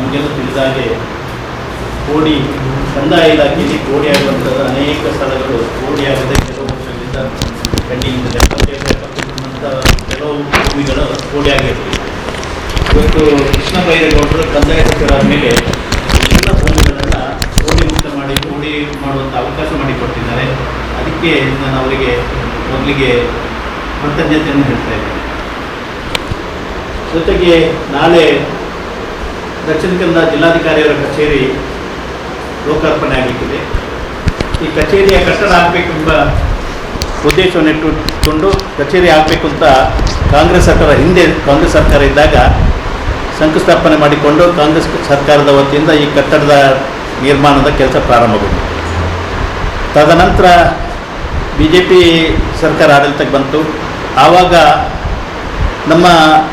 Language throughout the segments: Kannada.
ನಮಗೆಲ್ಲ ತಿಳಿದ ಹಾಗೆ ಕೋಡಿ ಕಂದಾಯ ಇಲಾಖೆಯಲ್ಲಿ ಕೋಡಿ ಆಗುವಂಥದ್ದು ಅನೇಕ ಸ್ಥಳಗಳು. ಕೋಡಿ ಆಗದೆ ಕೆಲವು ವರ್ಷಗಳಿಂದ ಕಣ್ಣಿನಿಂದ ಕೆಲವು ಭೂಮಿಗಳು ಕೋಡಿ ಆಗಿರ್ತವೆ. ಇವತ್ತು ಕೃಷ್ಣ ಬೈರೇಗೌಡರು ಕಂದಾಯ ಸಚಿವರಾದ ಮೇಲೆ ಎಲ್ಲ ಭೂಮಿಗಳನ್ನು ಕೋಡಿ ಮುಕ್ತ ಮಾಡಿ, ಕೋಡಿ ಮಾಡುವಂಥ ಅವಕಾಶ ಮಾಡಿಕೊಟ್ಟಿದ್ದಾರೆ. ಅದಕ್ಕೆ ನಾನು ಅವರಿಗೆ ಮೊದಲಿಗೆ ಕೃತಜ್ಞತೆಯನ್ನು ಹೇಳ್ತಾ ಇದ್ದೇನೆ. ಜೊತೆಗೆ ನಾಳೆ ದಕ್ಷಿಣ ಕನ್ನಡ ಜಿಲ್ಲಾಧಿಕಾರಿಯವರ ಕಚೇರಿ ಲೋಕಾರ್ಪಣೆ ಆಗಲಿಕ್ಕಿದೆ ಈ ಕಚೇರಿಯ ಕಟ್ಟಡ ಆಗಬೇಕೆಂಬ ಉದ್ದೇಶವನ್ನು ಇಟ್ಟುಕೊಂಡು ಕಚೇರಿ ಆಗಬೇಕು ಅಂತ ಕಾಂಗ್ರೆಸ್ ಸರ್ಕಾರ ಹಿಂದೆ, ಕಾಂಗ್ರೆಸ್ ಸರ್ಕಾರ ಇದ್ದಾಗ ಶಂಕುಸ್ಥಾಪನೆ ಮಾಡಿಕೊಂಡು ಕಾಂಗ್ರೆಸ್ ಸರ್ಕಾರದ ವತಿಯಿಂದ ಈ ಕಟ್ಟಡದ ನಿರ್ಮಾಣದ ಕೆಲಸ ಪ್ರಾರಂಭಗೊಂಡಿತು ತದನಂತರ ಬಿ ಜೆ ಪಿ ಸರ್ಕಾರ ಆಡಳಿತಕ್ಕೆ ಬಂತು. ಆವಾಗ ನಮ್ಮ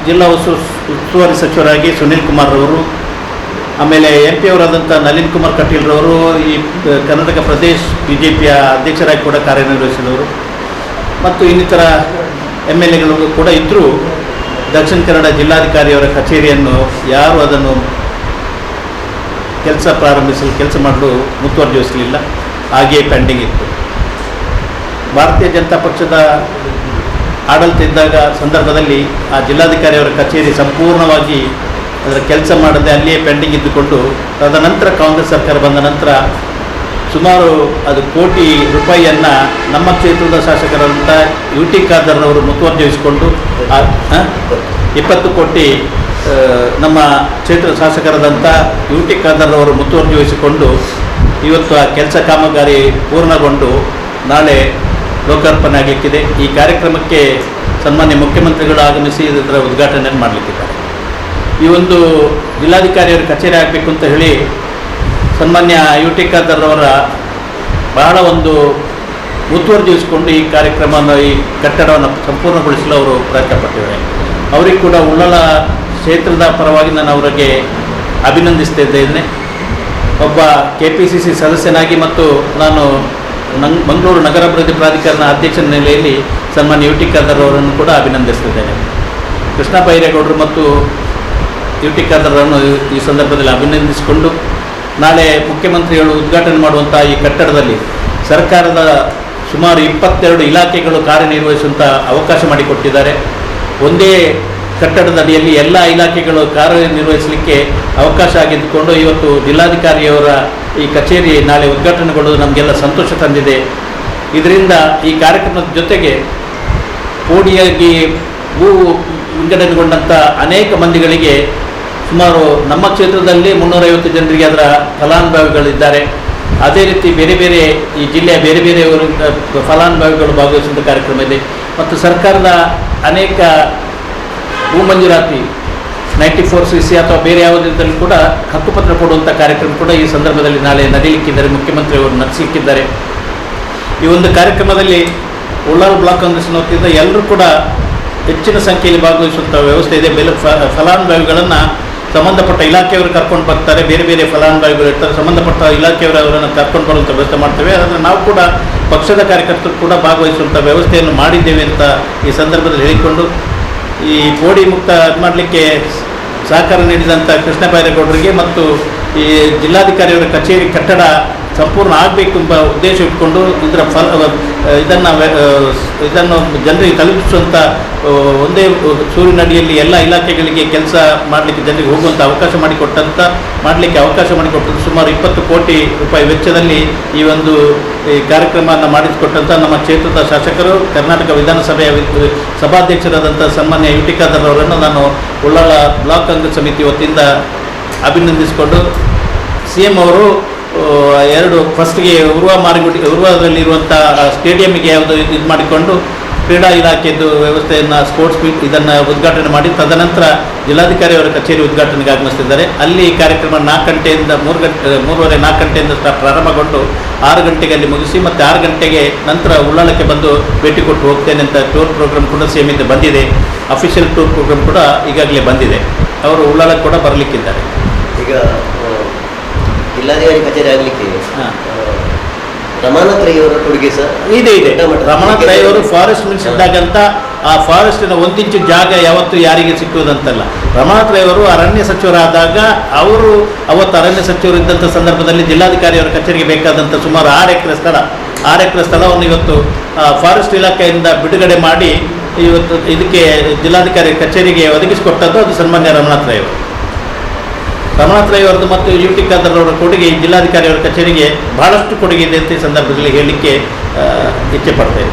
ಜಿಲ್ಲಾ ಉಸ್ತುವ ಉಸ್ತುವಾರಿ ಸಚಿವರಾಗಿ ಸುನೀಲ್ ಕುಮಾರ್ ಅವರು ಆಮೇಲೆ ಎಂ ಪಿ ಅವರಾದಂಥ ನಳಿನ್ ಕುಮಾರ್ ಕಟೀಲ್ರವರು ಈ ಕರ್ನಾಟಕ ಪ್ರದೇಶ್ ಬಿ ಜೆ ಪಿಯ ಅಧ್ಯಕ್ಷರಾಗಿ ಕೂಡ ಕಾರ್ಯನಿರ್ವಹಿಸಿದವರು. ಮತ್ತು ಇನ್ನಿತರ ಎಂ ಎಲ್ ಎಗಳು ಕೂಡ ಇದ್ದರೂ ದಕ್ಷಿಣ ಕನ್ನಡ ಜಿಲ್ಲಾಧಿಕಾರಿಯವರ ಕಚೇರಿಯನ್ನು ಯಾರು ಅದನ್ನು ಕೆಲಸ ಪ್ರಾರಂಭಿಸಲು, ಕೆಲಸ ಮಾಡಲು ಮುತುವರ್ಜಿಸಲಿಲ್ಲ ಹಾಗೆಯೇ ಪೆಂಡಿಂಗ್ ಇತ್ತು. ಭಾರತೀಯ ಜನತಾ ಪಕ್ಷದ ಆಡಳಿತ ಇದ್ದಾಗ ಸಂದರ್ಭದಲ್ಲಿ ಆ ಜಿಲ್ಲಾಧಿಕಾರಿಯವರ ಕಚೇರಿ ಸಂಪೂರ್ಣವಾಗಿ ಅದರ ಕೆಲಸ ಮಾಡದೆ ಅಲ್ಲಿಯೇ ಪೆಂಡಿಂಗ್ ಇದ್ದುಕೊಂಡು ತದನಂತರ ಕಾಂಗ್ರೆಸ್ ಸರ್ಕಾರ ಬಂದ ನಂತರ ಸುಮಾರು ಅದು ಕೋಟಿ ರೂಪಾಯಿಯನ್ನು ನಮ್ಮ ಕ್ಷೇತ್ರದ ಶಾಸಕರಂತ ಯು ಟಿ ಖಾದರ್ನವರು ಮುತುವರ್ಜಿ ವಹಿಸಿಕೊಂಡು, ಆ- ಆ? ಇಪ್ಪತ್ತು ಕೋಟಿ ನಮ್ಮ ಕ್ಷೇತ್ರ ಶಾಸಕರಾದಂಥ ಯು ಟಿ ಖಾದರ್ನವರು ಮುತುವರ್ಜಿ ವಹಿಸಿಕೊಂಡು ಇವತ್ತು ಆ ಕೆಲಸ ಕಾಮಗಾರಿ ಪೂರ್ಣಗೊಂಡು ನಾಳೆ ಲೋಕಾರ್ಪಣೆ ಆಗಲಿಕ್ಕಿದೆ ಈ ಕಾರ್ಯಕ್ರಮಕ್ಕೆ ಸನ್ಮಾನ್ಯ ಮುಖ್ಯಮಂತ್ರಿಗಳು ಆಗಮಿಸಿ ಇದರ ಉದ್ಘಾಟನೆಯನ್ನು ಮಾಡಲಿಕ್ಕಿದ್ದಾರೆ ಈ ಒಂದು ಜಿಲ್ಲಾಧಿಕಾರಿಯವರ ಕಚೇರಿ ಆಗಬೇಕು ಅಂತ ಹೇಳಿ ಸನ್ಮಾನ್ಯ ಯು ಟಿ ಖಾದರ್ರವರ ಬಹಳ ಒಂದು ಮುತುವರ್ಜಿಸಿಕೊಂಡು ಈ ಕಾರ್ಯಕ್ರಮವನ್ನು ಈ ಕಟ್ಟಡವನ್ನು ಸಂಪೂರ್ಣಗೊಳಿಸಲು ಅವರು ಪ್ರಯತ್ನ ಪಟ್ಟಿದ್ದಾರೆ. ಅವರಿಗೆ ಕೂಡ ಉಳ್ಳಲ ಕ್ಷೇತ್ರದ ಪರವಾಗಿ ನಾನು ಅವರಿಗೆ ಅಭಿನಂದಿಸ್ತಾ ಇದ್ದೇನೆ ಒಬ್ಬ ಕೆ ಪಿ ಸಿ ಸಿ ಸದಸ್ಯನಾಗಿ ಮತ್ತು ನಾನು ನಂಗ್ ಮಂಗಳೂರು ನಗರಾಭಿವೃದ್ಧಿ ಪ್ರಾಧಿಕಾರದ ಅಧ್ಯಕ್ಷನ ನೆಲೆಯಲ್ಲಿ ಸನ್ಮಾನ್ಯ ಯು ಟಿ ಖಾದರ್ ಅವರನ್ನು ಕೂಡ ಅಭಿನಂದಿಸ್ತಿದ್ದೇನೆ. ಕೃಷ್ಣ ಬೈರೇಗೌಡರು ಮತ್ತು ಯು ಟಿ ಖಾದರ್ರನ್ನು ಈ- ಈ ಸಂದರ್ಭದಲ್ಲಿ ಅಭಿನಂದಿಸಿಕೊಂಡು ನಾಳೆ ಮುಖ್ಯಮಂತ್ರಿಗಳು ಉದ್ಘಾಟನೆ ಮಾಡುವಂಥ ಈ ಕಟ್ಟಡದಲ್ಲಿ ಸರ್ಕಾರದ ಸುಮಾರು ಇಪ್ಪತ್ತೆರಡು ಇಲಾಖೆಗಳು ಕಾರ್ಯನಿರ್ವಹಿಸುವಂಥ ಅವಕಾಶ ಮಾಡಿಕೊಟ್ಟಿದ್ದಾರೆ. ಒಂದೇ ಕಟ್ಟಡದಡಿಯಲ್ಲಿ ಎಲ್ಲ ಇಲಾಖೆಗಳು ಕಾರ್ಯನಿರ್ವಹಿಸಲಿಕ್ಕೆ ಅವಕಾಶ ಆಗಿದ್ದುಕೊಂಡು ಇವತ್ತು ಜಿಲ್ಲಾಧಿಕಾರಿಯವರ ಈ ಕಚೇರಿ ನಾಳೆ ಉದ್ಘಾಟನೆಗೊಳ್ಳುವುದು ನಮಗೆಲ್ಲ ಸಂತೋಷ ತಂದಿದೆ. ಇದರಿಂದ ಈ ಕಾರ್ಯಕ್ರಮದ ಜೊತೆಗೆ ಕೋಡಿಯಾಗಿ ಭೂ ವಿಂಗಡಣೆಗೊಂಡಂಥ ಅನೇಕ ಮಂದಿಗಳಿಗೆ ಸುಮಾರು ನಮ್ಮ ಕ್ಷೇತ್ರದಲ್ಲಿ ಮುನ್ನೂರೈವತ್ತು ಜನರಿಗೆ ಅದರ ಫಲಾನುಭವಿಗಳಿದ್ದಾರೆ. ಅದೇ ರೀತಿ ಬೇರೆ ಬೇರೆ ಈ ಜಿಲ್ಲೆಯ ಬೇರೆ ಬೇರೆ ಊರಿನ ಫಲಾನುಭವಿಗಳು ಭಾಗವಹಿಸುವಂಥ ಕಾರ್ಯಕ್ರಮ ಇದೆ. ಮತ್ತು ಸರ್ಕಾರದ ಅನೇಕ ಭೂ ಮಂಜೂರಾತಿ ನೈಂಟಿ ಫೋರ್ ಸಿ ಸಿ ಅಥವಾ ಬೇರೆ ಯಾವುದರಲ್ಲಿ ಕೂಡ ಹಕ್ಕುಪತ್ರ ಕೊಡುವಂಥ ಕಾರ್ಯಕ್ರಮ ಕೂಡ ಈ ಸಂದರ್ಭದಲ್ಲಿ ನಾಳೆ ನಡೆಯಲಿಕ್ಕಿದ್ದಾರೆ. ಮುಖ್ಯಮಂತ್ರಿಯವರು ನಡೆಸಲಿಕ್ಕಿದ್ದಾರೆ. ಈ ಒಂದು ಕಾರ್ಯಕ್ರಮದಲ್ಲಿ ಉಳ್ಳಾಲ್ ಬ್ಲಾಕ್ ಕಾಂಗ್ರೆಸ್ನ ವತಿಯಿಂದ ಎಲ್ಲರೂ ಕೂಡ ಹೆಚ್ಚಿನ ಸಂಖ್ಯೆಯಲ್ಲಿ ಭಾಗವಹಿಸುವಂಥ ವ್ಯವಸ್ಥೆ ಇದೆ. ಬೆಲೆ ಫಲಾನುಭವಿಗಳನ್ನು ಸಂಬಂಧಪಟ್ಟ ಇಲಾಖೆಯವರು ಕರ್ಕೊಂಡು ಬರ್ತಾರೆ, ಬೇರೆ ಬೇರೆ ಫಲಾನುಭವಿಗಳು ಇರ್ತಾರೆ, ಸಂಬಂಧಪಟ್ಟ ಇಲಾಖೆಯವರು ಅವರನ್ನು ಕರ್ಕೊಂಡು ಬರುವಂಥ ವ್ಯವಸ್ಥೆ ಮಾಡ್ತೇವೆ. ಅದನ್ನು ನಾವು ಕೂಡ ಪಕ್ಷದ ಕಾರ್ಯಕರ್ತರು ಕೂಡ ಭಾಗವಹಿಸುವಂಥ ವ್ಯವಸ್ಥೆಯನ್ನು ಮಾಡಿದ್ದೇವೆ ಅಂತ ಈ ಸಂದರ್ಭದಲ್ಲಿ ಹೇಳಿಕೊಂಡು, ಈ ಕೋಡಿ ಮುಕ್ತ ಮಾಡಲಿಕ್ಕೆ ಸಹಕಾರ ನೀಡಿದಂಥ ಕೃಷ್ಣ ಬೈರೇಗೌಡರಿಗೆ ಮತ್ತು ಈ ಜಿಲ್ಲಾಧಿಕಾರಿಯವರ ಕಚೇರಿ ಕಟ್ಟಡ ಸಂಪೂರ್ಣ ಆಗಬೇಕು ಎಂಬ ಉದ್ದೇಶ ಇಟ್ಕೊಂಡು ಇದರ ಫಲ ಇದನ್ನು ಇದನ್ನು ಜನರಿಗೆ ತಲುಪಿಸುವಂಥ ಒಂದೇ ಸೂರಿನಡಿಯಲ್ಲಿ ಎಲ್ಲ ಇಲಾಖೆಗಳಿಗೆ ಕೆಲಸ ಮಾಡಲಿಕ್ಕೆ ಜನರಿಗೆ ಹೋಗುವಂಥ ಅವಕಾಶ ಮಾಡಿಕೊಟ್ಟಂಥ ಮಾಡಲಿಕ್ಕೆ ಅವಕಾಶ ಮಾಡಿಕೊಟ್ಟಂಥ ಸುಮಾರು ಇಪ್ಪತ್ತು ಕೋಟಿ ರೂಪಾಯಿ ವೆಚ್ಚದಲ್ಲಿ ಈ ಒಂದು, ಈ ಕಾರ್ಯಕ್ರಮವನ್ನು ಮಾಡಿಸಿಕೊಟ್ಟಂಥ ನಮ್ಮ ಕ್ಷೇತ್ರದ ಶಾಸಕರು, ಕರ್ನಾಟಕ ವಿಧಾನಸಭೆಯ ಸಭಾಧ್ಯಕ್ಷರಾದಂಥ ಸನ್ಮಾನ್ಯ ಯು ಟಿ ನಾನು ಉಳ್ಳಾಳ ಬ್ಲಾಕ್ ಕಾಂಗ್ರೆಸ್ ಸಮಿತಿ ವತಿಯಿಂದ ಅಭಿನಂದಿಸಿಕೊಂಡು, ಸಿ ಎಂ ಅವರು ಎರಡು ಫಸ್ಟ್ಗೆ ಉರ್ವ ಮಾರ್ಗುಡಿ ಉರ್ವದಲ್ಲಿರುವಂಥ ಸ್ಟೇಡಿಯಮ್ಗೆ ಯಾವುದು ಇದು ಮಾಡಿಕೊಂಡು ಕ್ರೀಡಾ ಇಲಾಖೆಯದ್ದು ವ್ಯವಸ್ಥೆಯನ್ನು ಸ್ಪೋರ್ಟ್ಸ್ ಮೀಟ್ ಇದನ್ನು ಉದ್ಘಾಟನೆ ಮಾಡಿ, ತದನಂತರ ಜಿಲ್ಲಾಧಿಕಾರಿಯವರ ಕಚೇರಿ ಉದ್ಘಾಟನೆಗೆ ಆಗಮಿಸ್ತಿದ್ದಾರೆ. ಅಲ್ಲಿ ಕಾರ್ಯಕ್ರಮ ನಾಲ್ಕು ಗಂಟೆಯಿಂದ ಮೂರು ಗಂಟೆ ಮೂರುವರೆ ನಾಲ್ಕು ಗಂಟೆಯಿಂದ ಪ್ರಾರಂಭಗೊಂಡು ಆರು ಗಂಟೆಗೆ ಅಲ್ಲಿ ಮುಗಿಸಿ ಮತ್ತು ಆರು ಗಂಟೆಗೆ ನಂತರ ಉಳ್ಳಾಲಕ್ಕೆ ಬಂದು ಭೇಟಿ ಕೊಟ್ಟು ಹೋಗ್ತೇನೆ ಅಂತ ಟೂರ್ ಪ್ರೋಗ್ರಾಮ್ ಕೂಡ ಸೇಮಿಂದ ಬಂದಿದೆ. ಅಫಿಷಿಯಲ್ ಟೂರ್ ಪ್ರೋಗ್ರಾಮ್ ಕೂಡ ಈಗಾಗಲೇ ಬಂದಿದೆ. ಅವರು ಉಳ್ಳಾಲಕ್ಕೆ ಕೂಡ ಬರಲಿಕ್ಕಿದ್ದಾರೆ. ಈಗ ಜಿಲ್ಲಾಧಿಕಾರಿ ಕಚೇರಿ ಆಗಲಿಕ್ಕೆ ಕೊಡುಗೆ ಸರ್. ಇದೆ ಇದೆ. ಫಾರೆಸ್ಟ್ ಮಿನಿಸ್ಟರ್ ಇದ್ದಾಗಂತ ಆ ಫಾರೆಸ್ಟಿನ ಒಂದಿಂಚು ಜಾಗ ಯಾವತ್ತು ಯಾರಿಗೆ ಸಿಕ್ಕುವುದಂತಲ್ಲ. ರಮಾನಾಥ್ ರೈ ಅವರು ಅರಣ್ಯ ಸಚಿವರಾದಾಗ ಅವರು ಅವತ್ತು ಅರಣ್ಯ ಸಚಿವರು ಇದ್ದಂಥ ಸಂದರ್ಭದಲ್ಲಿ ಜಿಲ್ಲಾಧಿಕಾರಿಯವರ ಕಚೇರಿಗೆ ಬೇಕಾದಂಥ ಸುಮಾರು ಆರು ಎಕರೆ ಸ್ಥಳ ಆರು ಎಕರೆ ಸ್ಥಳವನ್ನು ಇವತ್ತು ಫಾರೆಸ್ಟ್ ಇಲಾಖೆಯಿಂದ ಬಿಡುಗಡೆ ಮಾಡಿ ಇವತ್ತು ಇದಕ್ಕೆ ಜಿಲ್ಲಾಧಿಕಾರಿ ಕಚೇರಿಗೆ ಒದಗಿಸಿಕೊಟ್ಟದ್ದು ಅದು ಸನ್ಮಾನ್ಯ ರಮನಾಥ್ ರೈ ರಮನಾಥ್ ಮತ್ತು ಯು ಟಿ ಖಾದರ್ರವರ ಕೊಡುಗೆ ಜಿಲ್ಲಾಧಿಕಾರಿಯವರ ಕಚೇರಿಗೆ ಬಹಳಷ್ಟು ಕೊಡುಗೆ ಇದೆ ಅಂತ ಈ ಸಂದರ್ಭದಲ್ಲಿ ಹೇಳಲಿಕ್ಕೆ ಇಚ್ಛೆ ಪಡ್ತೇವೆ